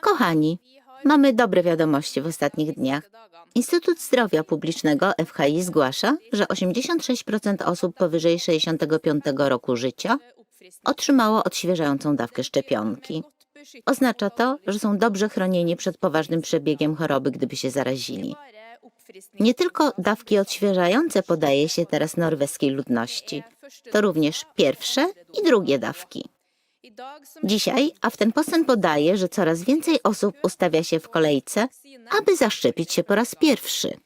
Kochani, mamy dobre wiadomości w ostatnich dniach. Instytut Zdrowia Publicznego FHI zgłasza, że 86% osób powyżej 65 roku życia otrzymało odświeżającą dawkę szczepionki. Oznacza to, że są dobrze chronieni przed poważnym przebiegiem choroby, gdyby się zarazili. Nie tylko dawki odświeżające podaje się teraz norweskiej ludności, to również pierwsze i drugie dawki. Dzisiaj Aftenposten podaje, że coraz więcej osób ustawia się w kolejce, aby zaszczepić się po raz pierwszy.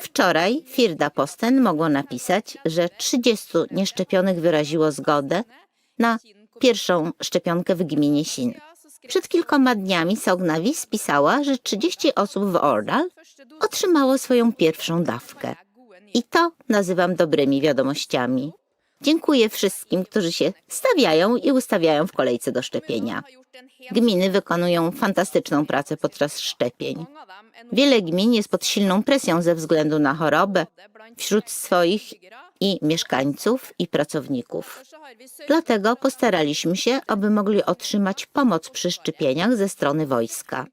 Wczoraj Firda Posten mogło napisać, że 30 nieszczepionych wyraziło zgodę na pierwszą szczepionkę w gminie Sin. Przed kilkoma dniami Sognawi spisała, że 30 osób w Ordal otrzymało swoją pierwszą dawkę. I to nazywam dobrymi wiadomościami. Dziękuję wszystkim, którzy się stawiają i ustawiają w kolejce do szczepienia. Gminy wykonują fantastyczną pracę podczas szczepień. Wiele gmin jest pod silną presją ze względu na chorobę wśród swoich i mieszkańców i pracowników. Dlatego postaraliśmy się, aby mogli otrzymać pomoc przy szczepieniach ze strony wojska.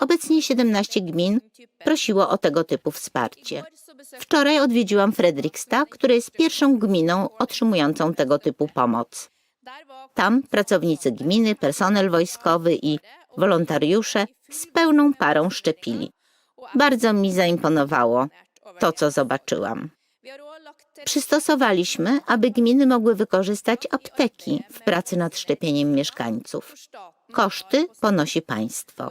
Obecnie 17 gmin prosiło o tego typu wsparcie. Wczoraj odwiedziłam Fredrikstad, która jest pierwszą gminą otrzymującą tego typu pomoc. Tam pracownicy gminy, personel wojskowy i wolontariusze z pełną parą szczepili. Bardzo mi zaimponowało to, co zobaczyłam. Przystosowaliśmy, aby gminy mogły wykorzystać apteki w pracy nad szczepieniem mieszkańców. Koszty ponosi państwo.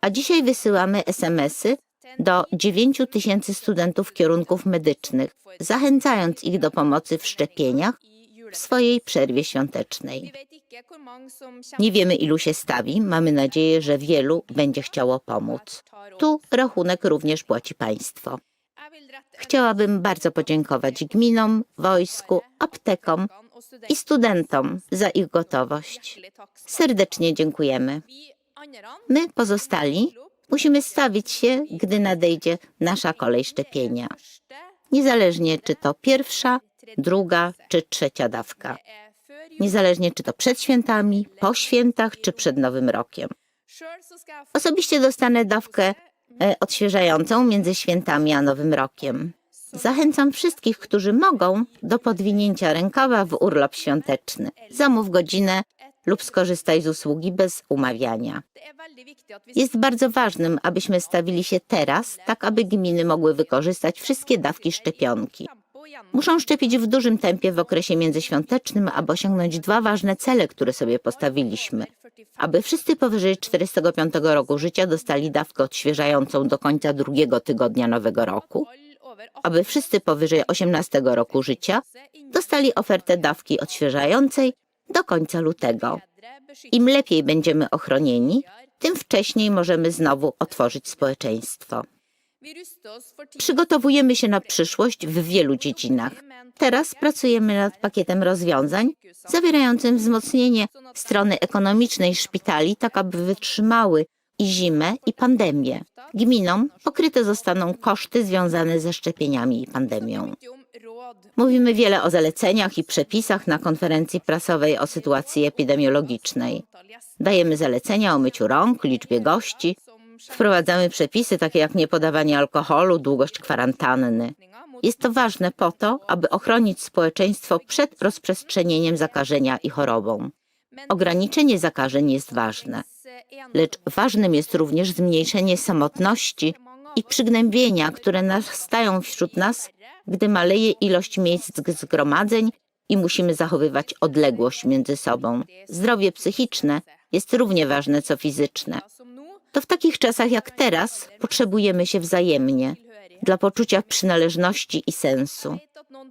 A dzisiaj wysyłamy SMS-y do 9 tysięcy studentów kierunków medycznych, zachęcając ich do pomocy w szczepieniach w swojej przerwie świątecznej. Nie wiemy, ilu się stawi, mamy nadzieję, że wielu będzie chciało pomóc. Tu rachunek również płaci państwo. Chciałabym bardzo podziękować gminom, wojsku, aptekom i studentom za ich gotowość. Serdecznie dziękujemy. My, pozostali, musimy stawić się, gdy nadejdzie nasza kolej szczepienia. Niezależnie czy to pierwsza, druga czy trzecia dawka. Niezależnie czy to przed świętami, po świętach czy przed Nowym Rokiem. Osobiście dostanę dawkę e, odświeżającą między świętami a Nowym Rokiem. Zachęcam wszystkich, którzy mogą, do podwinięcia rękawa w urlop świąteczny. Zamów godzinę lub skorzystaj z usługi bez umawiania. Jest bardzo ważnym, abyśmy stawili się teraz, tak aby gminy mogły wykorzystać wszystkie dawki szczepionki. Muszą szczepić w dużym tempie w okresie międzyświątecznym, aby osiągnąć dwa ważne cele, które sobie postawiliśmy. Aby wszyscy powyżej 45 roku życia dostali dawkę odświeżającą do końca drugiego tygodnia nowego roku. Aby wszyscy powyżej 18 roku życia dostali ofertę dawki odświeżającej do końca lutego. Im lepiej będziemy ochronieni, tym wcześniej możemy znowu otworzyć społeczeństwo. Przygotowujemy się na przyszłość w wielu dziedzinach. Teraz pracujemy nad pakietem rozwiązań zawierającym wzmocnienie strony ekonomicznej szpitali, tak aby wytrzymały i zimę, i pandemię. Gminom pokryte zostaną koszty związane ze szczepieniami i pandemią. Mówimy wiele o zaleceniach i przepisach na konferencji prasowej o sytuacji epidemiologicznej. Dajemy zalecenia o myciu rąk, liczbie gości. Wprowadzamy przepisy takie jak niepodawanie alkoholu, długość kwarantanny. Jest to ważne po to, aby ochronić społeczeństwo przed rozprzestrzenieniem zakażenia i chorobą. Ograniczenie zakażeń jest ważne, lecz ważnym jest również zmniejszenie samotności i przygnębienia, które nastają wśród nas, gdy maleje ilość miejsc zgromadzeń i musimy zachowywać odległość między sobą. Zdrowie psychiczne jest równie ważne co fizyczne. To w takich czasach jak teraz potrzebujemy się wzajemnie dla poczucia przynależności i sensu.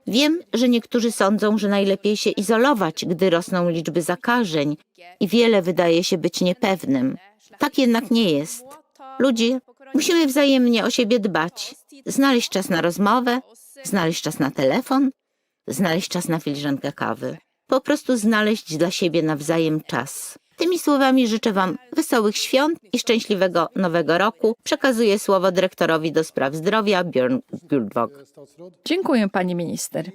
Wiem, że niektórzy sądzą, że najlepiej się izolować, gdy rosną liczby zakażeń i wiele wydaje się być niepewnym. Tak jednak nie jest. Ludzie, musimy wzajemnie o siebie dbać, znaleźć czas na rozmowę, znaleźć czas na telefon, znaleźć czas na filiżankę kawy. Po prostu znaleźć dla siebie nawzajem czas. Tymi słowami życzę Wam wesołych świąt i szczęśliwego nowego roku. Przekazuję słowo dyrektorowi do spraw zdrowia Björn Guldvog. Dziękuję pani minister.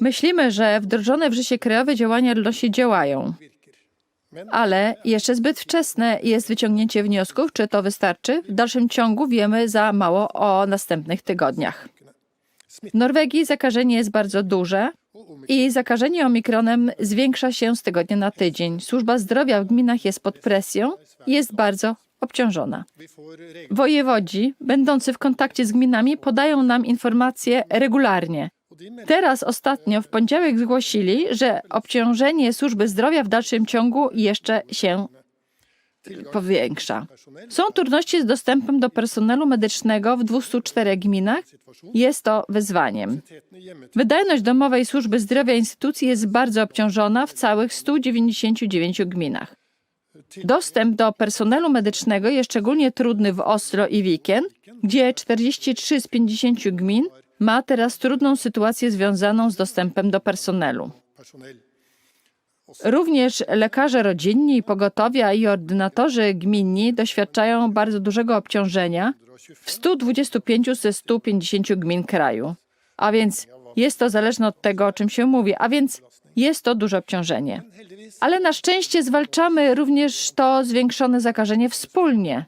Myślimy, że wdrożone w życie krajowe działania ludności działają. Ale jeszcze zbyt wczesne jest wyciągnięcie wniosków, czy to wystarczy. W dalszym ciągu wiemy za mało o następnych tygodniach. W Norwegii zakażenie jest bardzo duże i zakażenie omikronem zwiększa się z tygodnia na tydzień. Służba zdrowia w gminach jest pod presją i jest bardzo obciążona. Wojewodzi, będący w kontakcie z gminami, podają nam informacje regularnie. Teraz ostatnio w poniedziałek zgłosili, że obciążenie służby zdrowia w dalszym ciągu jeszcze się powiększa. Są trudności z dostępem do personelu medycznego w 204 gminach. Jest to wyzwaniem. Wydajność domowej służby zdrowia instytucji jest bardzo obciążona w całych 199 gminach. Dostęp do personelu medycznego jest szczególnie trudny w Oslo i Viken, gdzie 43 z 50 gmin ma teraz trudną sytuację związaną z dostępem do personelu. Również lekarze rodzinni, pogotowia i ordynatorzy gminni doświadczają bardzo dużego obciążenia w 125 ze 150 gmin kraju. A więc jest to zależne od tego, o czym się mówi, a więc jest to duże obciążenie. Ale na szczęście zwalczamy również to zwiększone zakażenie wspólnie.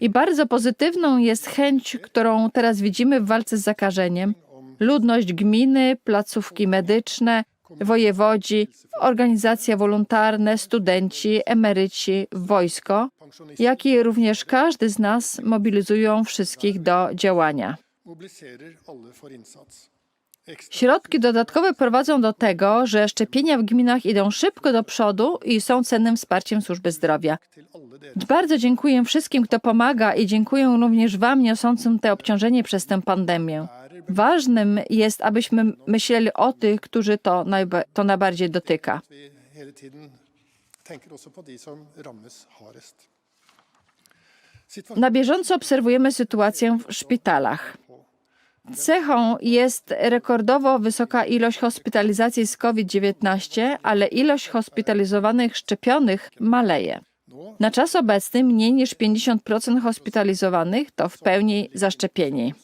I bardzo pozytywną jest chęć, którą teraz widzimy w walce z zakażeniem. Ludność gminy, placówki medyczne, wojewodzi, organizacje wolontarne, studenci, emeryci, wojsko, jak i również każdy z nas mobilizują wszystkich do działania. Środki dodatkowe prowadzą do tego, że szczepienia w gminach idą szybko do przodu i są cennym wsparciem służby zdrowia. Bardzo dziękuję wszystkim, kto pomaga i dziękuję również Wam niosącym te obciążenie przez tę pandemię. Ważnym jest, abyśmy myśleli o tych, którzy to, najba- to najbardziej dotyka. Na bieżąco obserwujemy sytuację w szpitalach. Cechą jest rekordowo wysoka ilość hospitalizacji z COVID-19, ale ilość hospitalizowanych szczepionych maleje. Na czas obecny mniej niż 50% hospitalizowanych to w pełni zaszczepieni.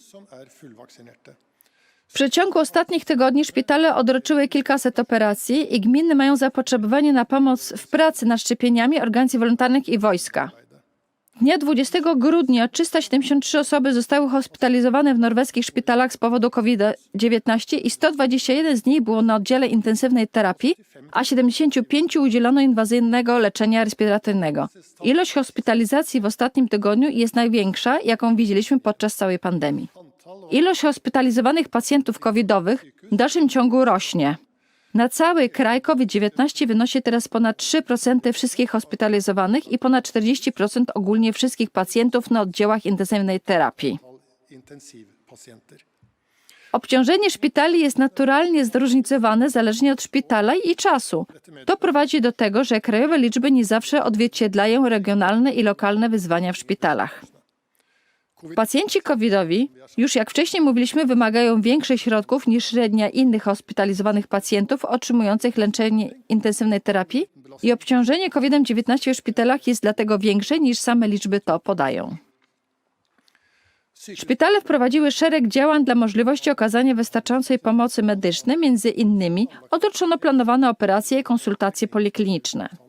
W przeciągu ostatnich tygodni szpitale odroczyły kilkaset operacji i gminy mają zapotrzebowanie na pomoc w pracy nad szczepieniami organizacji wolontarnych i wojska. Dnia 20 grudnia 373 osoby zostały hospitalizowane w norweskich szpitalach z powodu COVID-19 i 121 z nich było na oddziale intensywnej terapii, a 75 udzielono inwazyjnego leczenia respiratoryjnego. Ilość hospitalizacji w ostatnim tygodniu jest największa, jaką widzieliśmy podczas całej pandemii. Ilość hospitalizowanych pacjentów covidowych w dalszym ciągu rośnie. Na cały kraj COVID-19 wynosi teraz ponad 3% wszystkich hospitalizowanych i ponad 40% ogólnie wszystkich pacjentów na oddziałach intensywnej terapii. Obciążenie szpitali jest naturalnie zróżnicowane zależnie od szpitala i czasu. To prowadzi do tego, że krajowe liczby nie zawsze odzwierciedlają regionalne i lokalne wyzwania w szpitalach. Pacjenci covidowi, już jak wcześniej mówiliśmy, wymagają większych środków niż średnia innych hospitalizowanych pacjentów otrzymujących leczenie intensywnej terapii i obciążenie COVID-19 w szpitalach jest dlatego większe niż same liczby to podają. Szpitale wprowadziły szereg działań dla możliwości okazania wystarczającej pomocy medycznej, między innymi odroczono planowane operacje i konsultacje polikliniczne.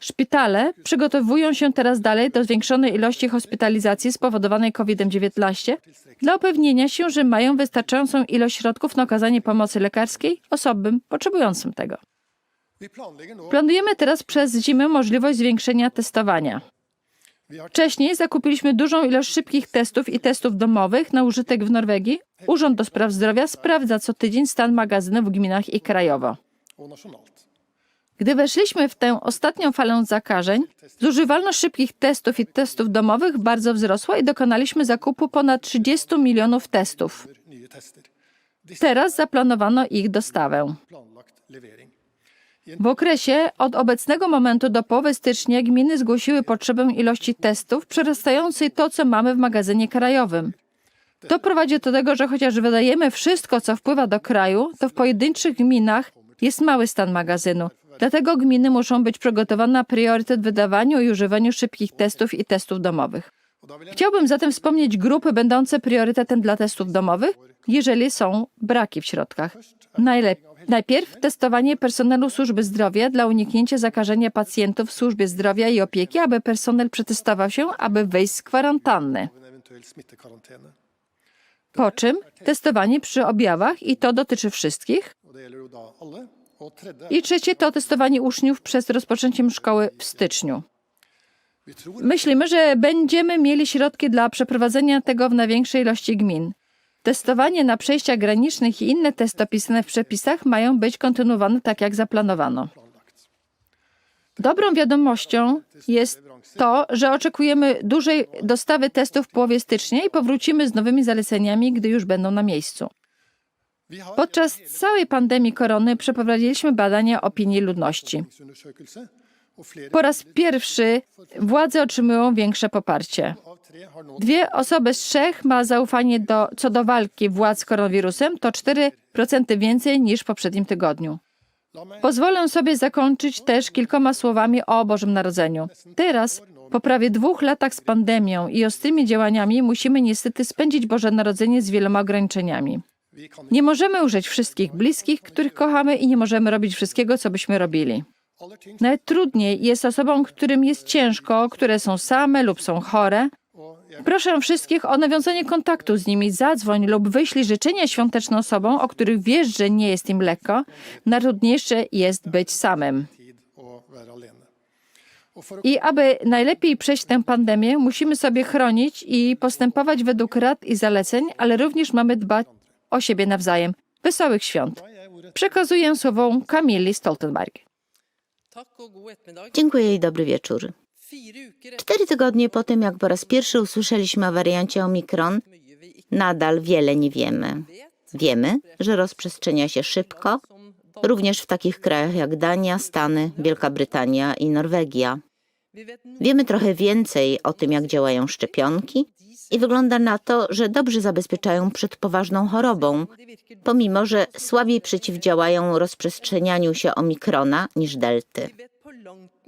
Szpitale przygotowują się teraz dalej do zwiększonej ilości hospitalizacji spowodowanej COVID-19 dla upewnienia się, że mają wystarczającą ilość środków na okazanie pomocy lekarskiej osobom potrzebującym tego. Planujemy teraz przez zimę możliwość zwiększenia testowania. Wcześniej zakupiliśmy dużą ilość szybkich testów i testów domowych na użytek w Norwegii. Urząd do Spraw Zdrowia sprawdza co tydzień stan magazynów w gminach i krajowo. Gdy weszliśmy w tę ostatnią falę zakażeń, zużywalność szybkich testów i testów domowych bardzo wzrosła i dokonaliśmy zakupu ponad 30 milionów testów. Teraz zaplanowano ich dostawę. W okresie od obecnego momentu do połowy stycznia gminy zgłosiły potrzebę ilości testów przerastającej to, co mamy w magazynie krajowym. To prowadzi do tego, że chociaż wydajemy wszystko, co wpływa do kraju, to w pojedynczych gminach jest mały stan magazynu. Dlatego gminy muszą być przygotowane na priorytet w wydawaniu i używaniu szybkich testów i testów domowych. Chciałbym zatem wspomnieć grupy będące priorytetem dla testów domowych, jeżeli są braki w środkach. Najlepiej Najpierw testowanie personelu służby zdrowia dla uniknięcia zakażenia pacjentów w służbie zdrowia i opieki, aby personel przetestował się, aby wyjść z kwarantanny. Po czym testowanie przy objawach i to dotyczy wszystkich. I trzecie to testowanie uczniów przed rozpoczęciem szkoły w styczniu. Myślimy, że będziemy mieli środki dla przeprowadzenia tego w największej ilości gmin. Testowanie na przejściach granicznych i inne testy opisane w przepisach mają być kontynuowane tak, jak zaplanowano. Dobrą wiadomością jest to, że oczekujemy dużej dostawy testów w połowie stycznia i powrócimy z nowymi zaleceniami, gdy już będą na miejscu. Podczas całej pandemii korony przeprowadziliśmy badania opinii ludności. Po raz pierwszy władze otrzymują większe poparcie. Dwie osoby z trzech ma zaufanie do, co do walki władz z koronawirusem, to 4% więcej niż w poprzednim tygodniu. Pozwolę sobie zakończyć też kilkoma słowami o Bożym Narodzeniu. Teraz, po prawie dwóch latach z pandemią i ostrymi działaniami, musimy niestety spędzić Boże Narodzenie z wieloma ograniczeniami. Nie możemy użyć wszystkich bliskich, których kochamy i nie możemy robić wszystkiego, co byśmy robili. aller tyngst Nawet trudniej jest osobom, którym jest ciężko, które są same lub są chore. Proszę wszystkich o nawiązanie kontaktu z nimi. Zadzwoń lub wyślij życzenia świąteczne osobom, o których wiesz, że nie jest im lekko. Najtrudniejsze jest być samym. I aby najlepiej przejść tę pandemię, musimy sobie chronić i postępować według rad i zaleceń, ale również mamy dbać o siebie nawzajem. Wesołych świąt. Przekazuję słowo Kamili Stoltenberg. Dziękuję i dobry wieczór. Cztery tygodnie po tym, jak po raz pierwszy usłyszeliśmy o wariancie Omikron, nadal wiele nie wiemy. Wiemy, że rozprzestrzenia się szybko, również w takich krajach jak Dania, Stany, Wielka Brytania i Norwegia. Wiemy trochę więcej o tym, jak działają szczepionki i wygląda na to, że dobrze zabezpieczają przed poważną chorobą, pomimo że słabiej przeciwdziałają rozprzestrzenianiu się omikrona niż delty.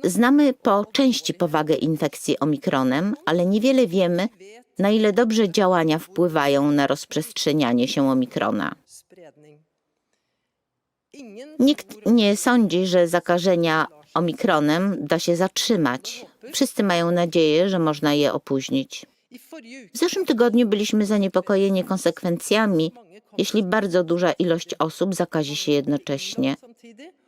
Znamy po części powagę infekcji omikronem, ale niewiele wiemy, na ile dobrze działania wpływają na rozprzestrzenianie się omikrona. Nikt nie sądzi, że zakażenia omikronem da się zatrzymać. Wszyscy mają nadzieję, że można je opóźnić. W zeszłym tygodniu byliśmy zaniepokojeni konsekwencjami, jeśli bardzo duża ilość osób zakazi się jednocześnie.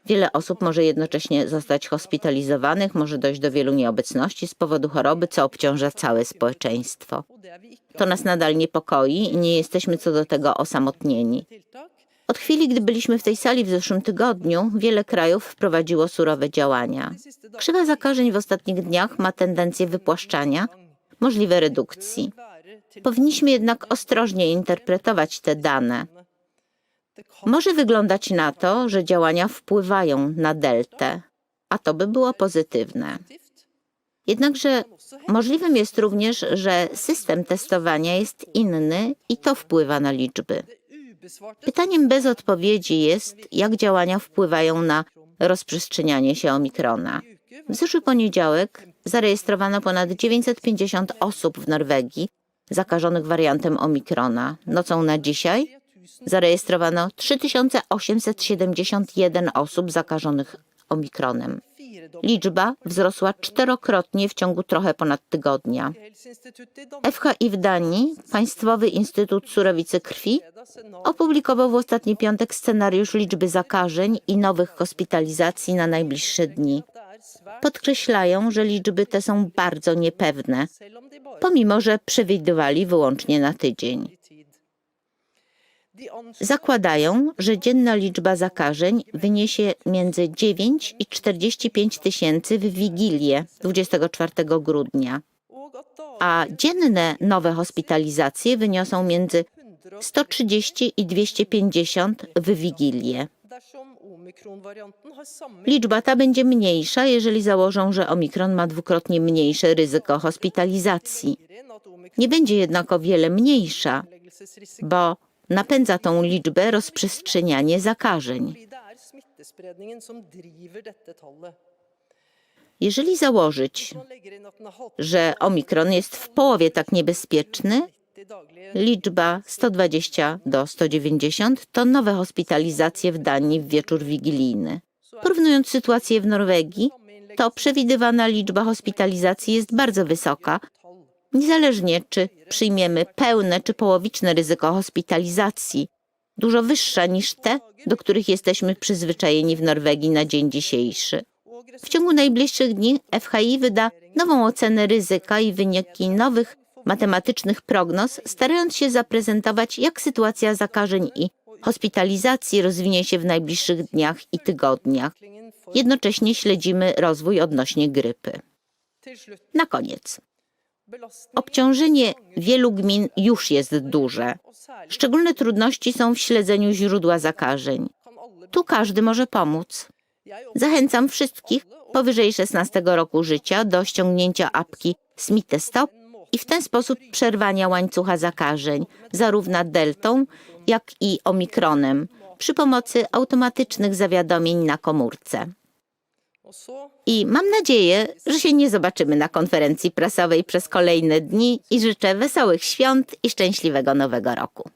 Wiele osób może jednocześnie zostać hospitalizowanych, może dojść do wielu nieobecności z powodu choroby, co obciąża całe społeczeństwo. To nas nadal niepokoi i nie jesteśmy co do tego osamotnieni. Od chwili, gdy byliśmy w tej sali w zeszłym tygodniu, wiele krajów wprowadziło surowe działania. Krzywa zakażeń w ostatnich dniach ma tendencję wypłaszczania, możliwe redukcji. Powinniśmy jednak ostrożnie interpretować te dane. Może wyglądać na to, że działania wpływają na deltę, a to by było pozytywne. Jednakże możliwym jest również, że system testowania jest inny i to wpływa na liczby. Pytaniem bez odpowiedzi jest, jak działania wpływają na rozprzestrzenianie się omikrona. W zeszły poniedziałek zarejestrowano ponad 950 osób w Norwegii zakażonych wariantem omikrona. Nocą na dzisiaj zarejestrowano 3871 osób zakażonych omikronem. Liczba wzrosła czterokrotnie w ciągu trochę ponad tygodnia. FHI w Danii, Państwowy Instytut Surowicy Krwi, opublikował w ostatni piątek scenariusz liczby zakażeń i nowych hospitalizacji na najbliższe dni. Podkreślają, że liczby te są bardzo niepewne, pomimo że przewidywali wyłącznie na tydzień. Zakładają, że dzienna liczba zakażeń wyniesie między 9 i 45 tysięcy w Wigilię 24 grudnia, a dzienne nowe hospitalizacje wyniosą między 100 130 i 250 w Wigilię. Liczba ta będzie mniejsza, jeżeli założą, że omikron ma dwukrotnie mniejsze ryzyko hospitalizacji. Nie będzie jednak o wiele mniejsza, bo napędza tą liczbę rozprzestrzenianie zakażeń. Jeżeli założyć, że omikron jest w połowie tak niebezpieczny, Liczba 120 do 190 to nowe hospitalizacje w Danii w wieczór wigilijny. Porównując sytuację w Norwegii, to przewidywana liczba hospitalizacji jest bardzo wysoka, niezależnie czy przyjmiemy pełne czy połowiczne ryzyko hospitalizacji, dużo wyższa niż te, do których jesteśmy przyzwyczajeni w Norwegii na dzień dzisiejszy. W ciągu najbliższych dni FHI wyda nową ocenę ryzyka i wyniki nowych matematycznych prognoz, starając się zaprezentować, jak sytuacja zakażeń i hospitalizacji rozwinie się w najbliższych dniach i tygodniach. Jednocześnie śledzimy rozwój odnośnie grypy. Na koniec. Obciążenie wielu gmin już jest duże. Szczególne trudności są w śledzeniu źródła zakażeń. Tu każdy może pomóc. Zachęcam wszystkich powyżej 16 roku życia do ściągnięcia apki Smitestop i w ten sposób przerwania łańcucha zakażeń, zarówno deltą, jak i omikronem, przy pomocy automatycznych zawiadomień na komórce. I mam nadzieję, że się nie zobaczymy na konferencji prasowej przez kolejne dni i życzę wesołych świąt i szczęśliwego nowego roku.